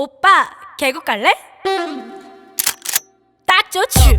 오빠 계곡 갈래? 딱 좋지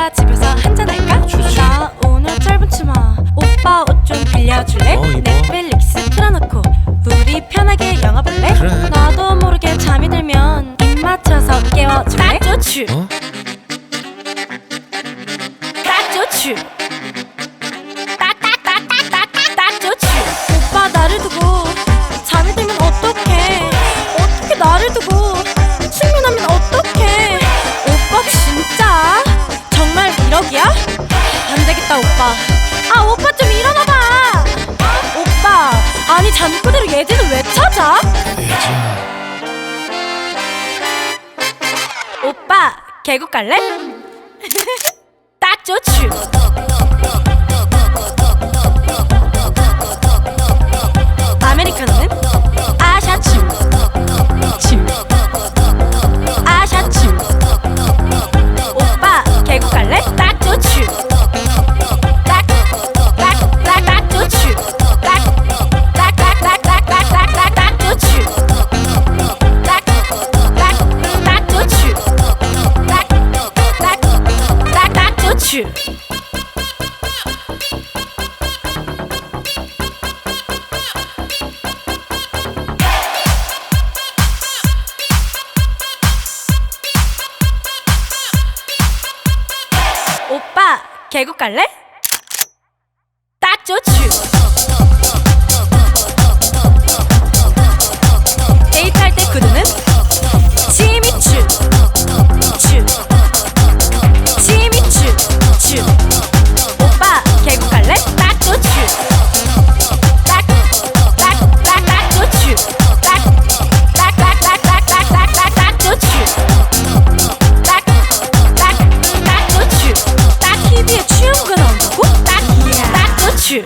오빠 집에서 한잔 할까? 좋지. 나 오늘 짧은 치마 오빠 옷 좀 빌려줄래? 어, 입어. 넷플릭스 틀어놓고 우리 편하게 영화 볼래? 그래. 나도 모르게 잠이 들면 입 맞춰서 깨워줄래? 딱 좋지 어? 딱 좋지 잠꼬대로 예진을 왜 찾아? 예지야 오빠 계곡 갈래? 딱 좋지 딱딱 좋지 오빠 계곡 갈래? 딱 좋지 去。